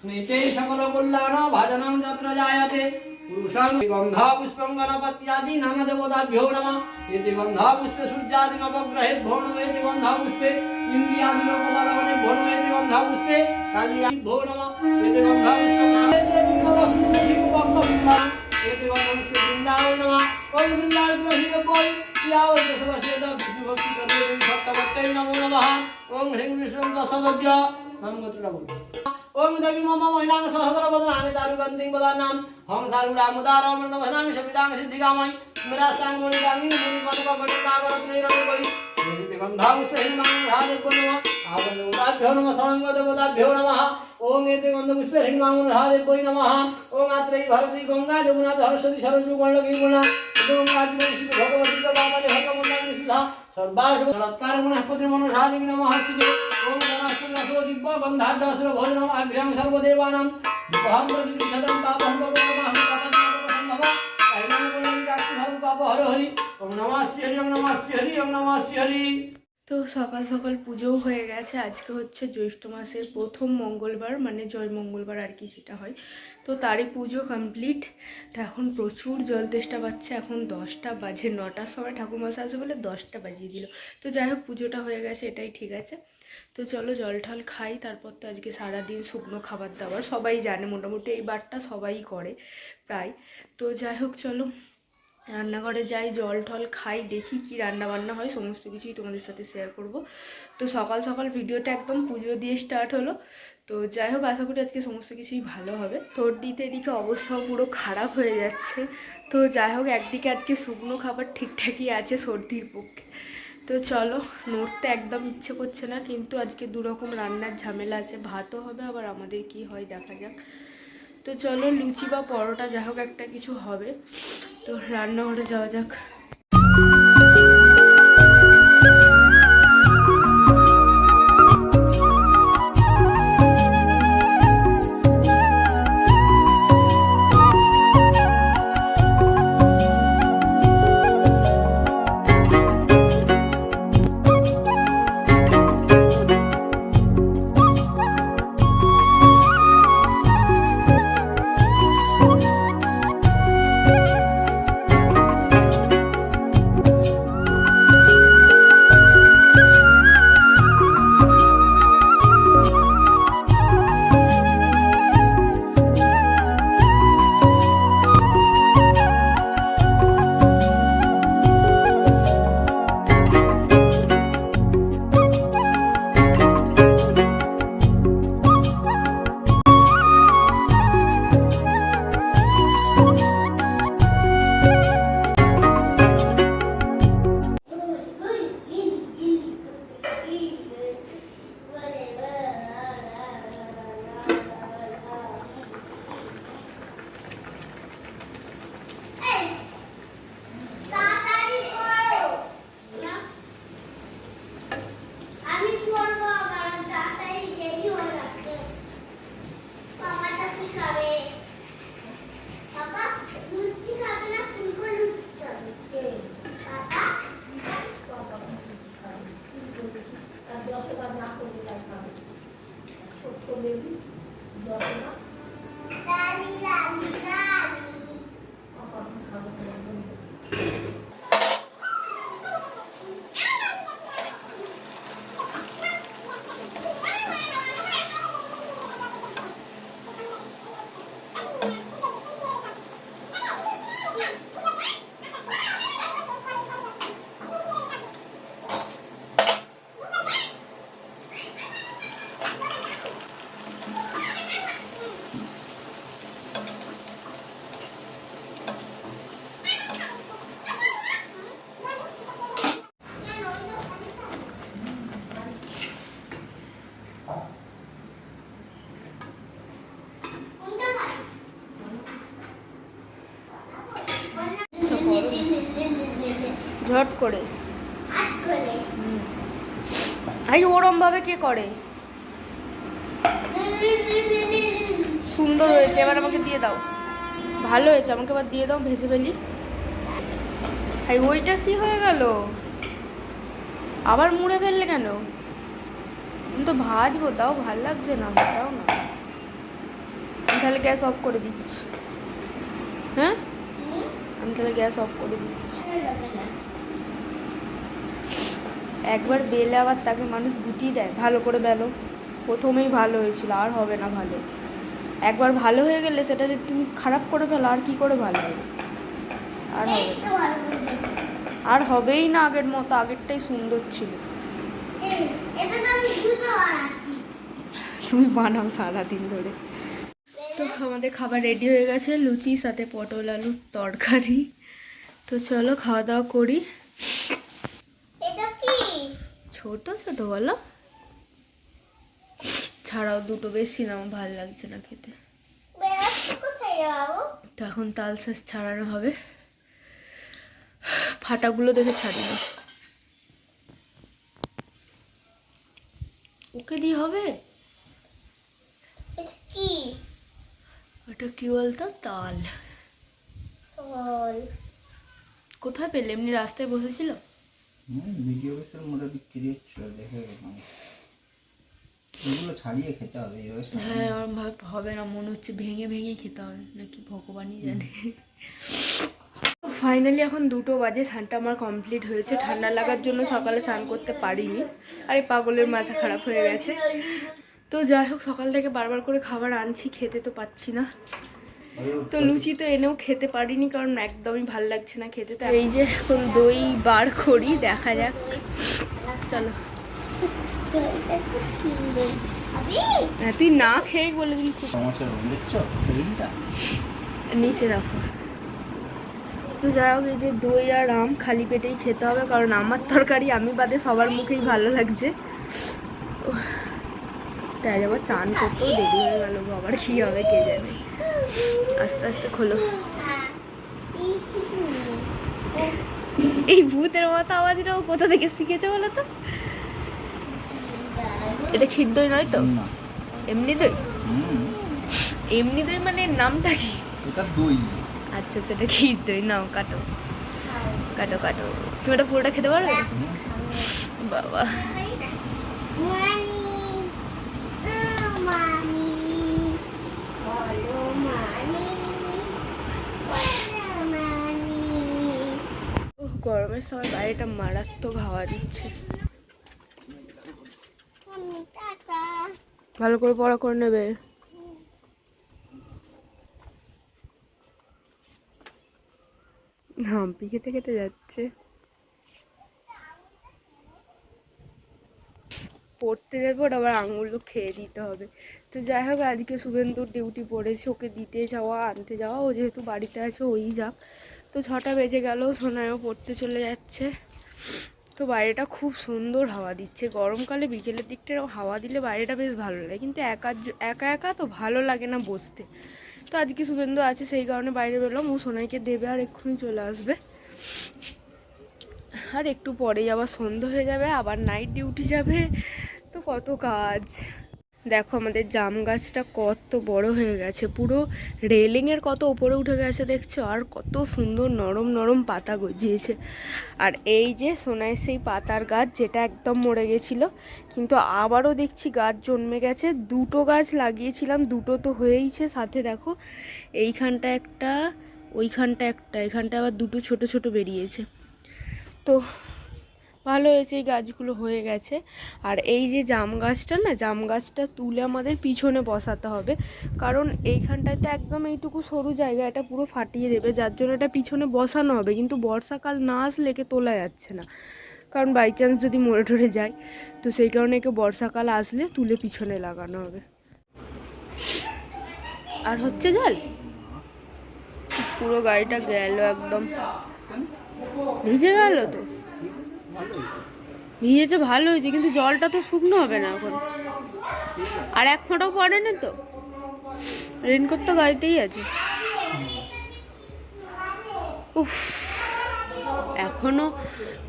স্মৃতে সকল কল্যাণ ভাজনং যত্র জায়তে। পুরুষং গন্ধা পুষ্পং গণপত্যাদি নানা দেবতাভ্যো নমঃ। এতে গন্ধা পুষ্পে সূর্যাদি নবগ্রহে ভৌণমেতি গন্ধা পুষ্পে। ইন্দ্রিয়াদি লোকবালগণে ভৌণমেতি গন্ধা পুষ্পে। কালিয়া ভো নমঃ। এতে গন্ধা পুষ্পে ওম হ্রিং বিষ্ণু দশদদ্য। নাম ওম দেবী মম মহিলাং সহস্র বদনামি দারুগন্ধিং বদানাম হং সারুড়ামুদার অমৃত ভনামি সবিতাং সিদ্ধিকাময় স্মরাস্তাং মুনিদামি মুনি কনক গণি নাগরত নিরমি বই মুনিতে গন্ধাং স্পেহিমাং রাজে কুনম আবন উদাভ্যো নমঃ সরঙ্গ দেবতাভ্যো নমঃ ওম এতে গন্ধ পুষ্পে হিমাং রাজে বই নমঃ ওম আত্রেই ভরতী গঙ্গা যমুনা সরস্বতী সরজু গণ্ডকী গুণা গঙ্গা জীবন ভগবতী বামালে ভগবন্দামি সুধা সর্বাশ সৎকার মনস্পতি মনসাদি নমঃ স্তুতে ওম নমস্তুতে তো সকাল সকাল পুজোও হয়ে গেছে। আজকে হচ্ছে জ্যৈষ্ঠ মাসের প্রথম মঙ্গলবার মানে জয় মঙ্গলবার আর কি সেটা হয়। তো তারই পুজো কমপ্লিট তো এখন প্রচুর জল তেষ্টা পাচ্ছে। এখন দশটা বাজে, নটার সময় ঠাকুর ঠাকুরমশাই আসবে বলে দশটা বাজিয়ে দিল। তো যাই হোক, পুজোটা হয়ে গেছে, এটাই ঠিক আছে। তো চলো জল ঠল খাই, তারপর তো আজকে সারাদিন শুকনো খাবার দাবার, সবাই জানে মোটামুটি এই বারটা সবাই করে প্রায়। তো যাই হোক চলো, রান্নাঘরে যাই, জল টল খাই, দেখি কি রান্না বান্না হয়, সমস্ত কিছুই তোমাদের সাথে শেয়ার করব। তো সকাল সকাল ভিডিওটা একদম পুজো দিয়ে স্টার্ট হলো। তো যাই হোক, আশা করি আজকে সমস্ত কিছুই ভালো হবে। সর্দিতে এদিকে অবস্থাও পুরো খারাপ হয়ে যাচ্ছে। তো যাই হোক, একদিকে আজকে শুকনো খাবার ঠিকঠাকই আছে সর্দির পক্ষে। তো চলো, নড়তে একদম ইচ্ছে করছে না, কিন্তু আজকে দুরকম রান্নার ঝামেলা আছে, ভাতও হবে, আবার আমাদের কি হয় দেখা যাক। তো চলো, লুচি বা পরোটা যা একটা কিছু হবে। তো রান্নাঘরে যাওয়া যাক। ঝট করে। আট করে। আই ওরম ভাবে কে করে? সুন্দর হয়েছে এবার আমাকে দিয়ে দাও। ভালো হয়েছে আমাকে এবার দিয়ে দাও ভেজে ফেলি। আর ওইটা কি হয়ে গেল? আবার মুড়ে ফেললে কেন? আমি তো ভাজবো তাও ভালো লাগছে না তাও না। আমি তাহলে গ্যাস অফ করে দিচ্ছি। হ্যাঁ? আমি তাহলে গ্যাস অফ করে দিচ্ছি। একবার বেলে আবার তাকে মানুষ গুটিয়ে দেয় ভালো করে বেলো প্রথমেই ভালো হয়েছিল, আর হবে না ভালো একবার ভালো হয়ে গেলে সেটা যদি তুমি খারাপ করে ফেলো, আর কি করে ভালো হবে আর হবে। আর হবেই না আগের মতো, আগেরটাই সুন্দর ছিল। তুমি বানাও সারাদিন ধরে তো আমাদের খাবার রেডি হয়ে গেছে, লুচি, সাথে পটল, আলুর তরকারি তো চলো খাওয়া দাওয়া করি? ছোট ছোট বলো ছাড়াও দুটো বেশি না আমার ভালো লাগছে না খেতে? তো এখন তাল শাঁস ছাড়ানো হবে। ফাটাগুলো দেখে ছাড়ি না ওকে দিয়ে হবে? কি? ওটা কি বলতো? তাল। কোথায় পেলে? এমনি রাস্তায় বসেছিল? ভিডিও বেসের মোড়ে বিক্রি হচ্ছিল দেখে গেলাম এগুলো ছাড়িয়ে খেতে হবে এইভাবে হ্যাঁ ভাব হবে না মনে হচ্ছে ভেঙে ভেঙে খেতে হবে নাকি ভগবানই জানে। ফাইনালি এখন দুটো বাজে স্নানটা আমার কমপ্লিট হয়েছে ঠান্ডা লাগার জন্য সকালে স্নান করতে পারিনি। আর এই পাগলের মাথা খারাপ হয়ে গেছে। তো যাই হোক সকাল থেকে বারবার করে খাবার আনছি খেতে তো পাচ্ছি না। তো লুচি তো এনেও খেতে পারিনি কারণ একদমই ভালো লাগছে না খেতে তো এই যে এখন দই বার করি দেখা যাক। চলো। হ্যাঁ তুই না খেয়ে বলে দিলি খুব। নিচে রাখো। তো যাই হোক এই যে দই আর আম খালি পেটেই খেতে হবে কারণ আমার তরকারি আমি বাদে সবার মুখেই ভালো লাগছে। তাই আবার চান করতেও দেরি হয়ে গেল আবার কি হবে কে জানে। আস্তে আস্তে খোলো। এই ভূতের মতো আওয়াজটা ও কোথা থেকে শিখেছে বলো তো? এটা ক্ষীর দই নয় তো? এমনি দই এমনি দই মানে এর নামটা কি? এটা দই। আচ্ছা সেটা ক্ষীর দই নাও কাটো। কাটো কাটো। তুমি ওটা পুরোটা খেতে পারবে বাবা মানি আহ, মানি বলো মানি বলো মানি উহ, গরমের সময় বাইরেটা মারাত্মক হাওয়া দিচ্ছে। ভালো করে পড়া করে নেবে। হাম্পি খেতে খেতে যাচ্ছে। পড়তে যাব ওর আবার আঙুলও খেয়ে দিতে হবে। তো যাই হোক, আজকে শুভেন্দুর ডিউটি পড়েছে, ওকে দিতে যাওয়া, আনতে যাওয়া। ও যেহেতু বাড়িতে আছে, ওই যাক। তো ছটা বেজে গেল, সোনায়ও পড়তে চলে যাচ্ছে। তো বাইরেটা খুব সুন্দর হাওয়া দিচ্ছে। গরমকালে বিকেলের দিকটা হাওয়া দিলে বাইরেটা বেশ ভালো লাগে। কিন্তু একা একা একা তো ভালো লাগে না বসতে। তো আজকে শুভেন্দু আছে, সেই কারণে বাইরে বেরোলাম। ও সোনাইকে দেবে আর এক্ষুনি চলে আসবে। আর একটু পরেই আবার সন্ধ্যা হয়ে যাবে, আবার নাইট ডিউটি যাবে। তো কত কাজ। দেখো আমাদের জাম গাছটা কত বড় হয়ে গেছে, পুরো রেলিংয়ের কত উপরে উঠে গেছে দেখছ, আর কত সুন্দর নরম নরম পাতা গজিয়েছে। আর এই যে সোনায় সেই পাতার গাছ যেটা একদম মরে গেছিল, কিন্তু আবারও দেখছি গাছ জন্মে গেছে, দুটো গাছ লাগিয়েছিলাম, দুটো তো হয়েইছে সাথে দেখো, এইখানটা একটা, ওইখানটা একটা, এখানটা আবার দুটো ছোট ছোট বেরিয়েছে। তো ভালো হয়েছে এই গাছগুলো হয়ে গেছে। আর এই যে জাম গাছটা না, জাম গাছটা তুলে আমাদের পিছনে বসাতে হবে। কারণ এইখানটায় তো একদম এইটুকু সরু জায়গা, এটা পুরো ফাটিয়ে দেবে। যার জন্য এটা পিছনে বসানো হবে। কিন্তু বর্ষাকাল না আসলে একে তোলা যাচ্ছে না। কারণ বাই চান্স যদি মরে টরে যায়, তো সেই কারণে একে বর্ষাকাল আসলে তুলে পিছনে লাগানো হবে। আর হচ্ছে জল? পুরো গাড়িটা গেল একদম। ভিজে গেল তো? ভিজেছে ভালো হয়েছে, কিন্তু জলটা তো শুকনো হবে না এখন। আর এক ফোঁটাও পড়ে না তো। রেনকোট তো গাড়িতেই আছে। উফ, এখনও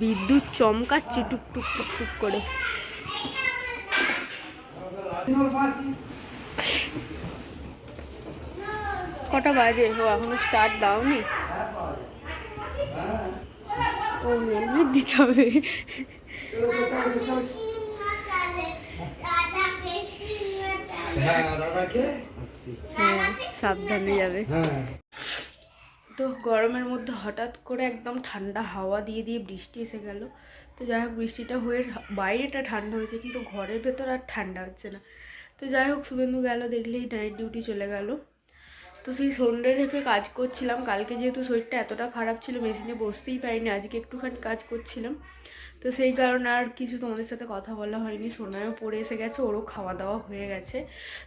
বিদ্যুৎ চমকাচ্ছে টুক টুক টুক টুক করে। কটা বাজে? ও, এখনও স্টার্ট দাওনি? ও হেলমেট দিতে হবে সাবধানে যাবে তো গরমের মধ্যে হঠাৎ করে একদম ঠান্ডা হাওয়া দিয়ে দিয়ে বৃষ্টি এসে গেল। তো যাই হোক বৃষ্টিটা হয়ে বাইরেটা ঠান্ডা হয়েছে, কিন্তু ঘরের ভেতর আর ঠান্ডা হচ্ছে না। তো যাই হোক শুভেন্দু গেল, দেখলেই নাইট ডিউটি চলে গেল। তো সেই সন্ধ্যে থেকে কাজ করছিলাম। কালকে যেহেতু শরীরটা এতটা খারাপ ছিল, মেশিনে বসতেই পারিনি, আজকে একটুখানি কাজ করছিলাম। তো সেই কারণে আর কিছু তোমাদের সাথে কথা বলা হয়নি। সোনায়ও পড়ে এসে গেছে, ওরও খাওয়া দাওয়া হয়ে গেছে।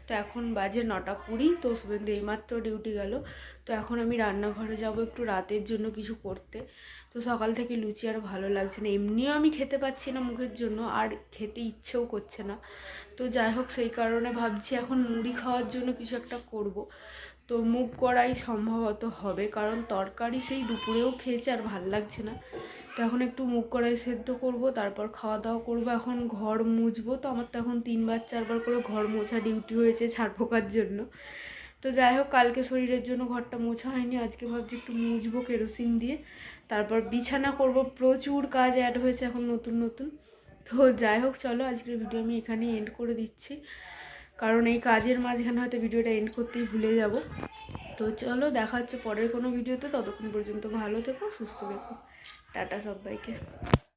তো এখন বাজে নটা কুড়ি, তো শুভেন্দু এইমাত্র ডিউটি গেল। তো এখন আমি রান্নাঘরে যাব একটু রাতের জন্য কিছু করতে। তো সকাল থেকে লুচি আর ভালো লাগছে না। এমনিও আমি খেতে পাচ্ছি না মুখের জন্য, আর খেতে ইচ্ছেও করছে না। তো যাই হোক, সেই কারণে ভাবছি এখন মুড়ি খাওয়ার জন্য কিছু একটা করব। তো মুগ করাই সম্ভবত হবে, কারণ তরকারি সেই দুপুরেও খেয়েছে আর ভালো লাগছে না। তো এখন একটু মুগ কড়াই সেদ্ধ করব, তারপর খাওয়া দাওয়া করব। এখন ঘর মুছবো, তো আমার তো এখন তিনবার, চারবার করে ঘর মোছা ডিউটি হয়েছে ছাড় পোকার জন্য। তো যাই হোক, কালকে শরীরের জন্য ঘরটা মোছা হয়নি, আজকে ভাবছি একটু মুছবো কেরোসিন দিয়ে। তারপর বিছানা করব, প্রচুর কাজ অ্যাড হয়েছে এখন নতুন নতুন। তো যাই হোক, চলো আজকের ভিডিও আমি এখানেই এন্ড করে দিচ্ছি। কারণ এই কাজের মাঝখানে হয়তো ভিডিওটা এন্ড করতেই ভুলে যাব। তো চলো, দেখা হচ্ছে পরের কোনো ভিডিওতে। ততক্ষণ পর্যন্ত ভালো থেকো, সুস্থ থেকো। টাটা সবাইকে।